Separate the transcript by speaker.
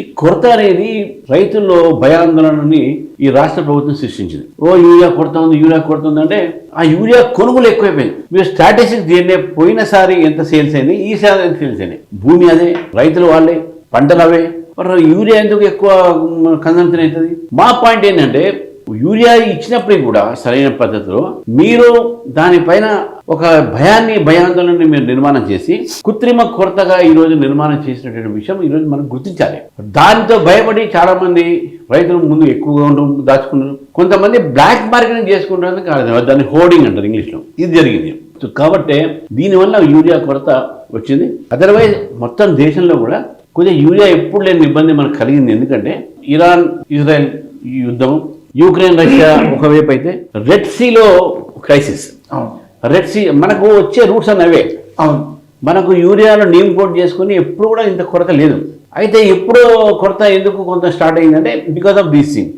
Speaker 1: ఈ కొరత అనేది రైతుల్లో భయాందోళనని ఈ రాష్ట్ర ప్రభుత్వం సృష్టించింది. ఓ యూరియా కొరత ఉంది యూరియా కొరత ఉంది అంటే ఆ యూరియా కొనుగోలు ఎక్కువైపోయింది. మీరు స్ట్రాటజిక్ దీన్నే పోయినసారి ఎంత సేల్స్ అయింది ఈసారి ఎంత సేల్స్ అయినాయి? భూమి అదే రైతులు వాళ్ళే పంటలు అవే. మరి యూరియా ఎందుకు ఎక్కువ కన్సంప్షన్ అవుతుంది? మా పాయింట్ ఏంటంటే యూరియా ఇచ్చినప్పటికీ కూడా సరైన పద్ధతిలో మీరు దానిపైన ఒక భయాన్ని భయాందోళనని మీరు నిర్మాణం చేసి కృత్రిమ కొరతగా ఈరోజు నిర్మాణం చేసినటువంటి విషయం ఈరోజు మనం గుర్తించాలి. దానితో భయపడి చాలామంది రైతులు ముందు ఎక్కువగా ఉండడం దాచుకున్నారు కొంతమంది బ్లాక్ మార్కెటింగ్ చేసుకుంటారని కాదు దాన్ని హోర్డింగ్ అంటారు ఇంగ్లీష్లో. ఇది జరిగింది. కాబట్టి దీనివల్ల యూరియా కొరత వచ్చింది. అదర్వైజ్ మొత్తం దేశంలో కూడా కొద్దిగా యూరియా ఎప్పుడు లేని ఇబ్బంది మనకు కలిగింది. ఎందుకంటే ఇరాన్ ఇజ్రాయెల్ ఈ యుద్ధం యూక్రెయిన్ రష్యా ఒకవైపు అయితే రెడ్ సీలో క్రైసిస్
Speaker 2: అవును.
Speaker 1: రెడ్ సీ మనకు వచ్చే రూట్స్ అన్నీ అవే
Speaker 2: అవును.
Speaker 1: మనకు యూరియాలో ఇంపోర్ట్ చేసుకుని ఎప్పుడు కూడా ఇంత కొరత లేదు. అయితే ఎప్పుడు కొరత ఎందుకు కొంత స్టార్ట్ అయిందంటే బికాస్ ఆఫ్ దీస్ థింగ్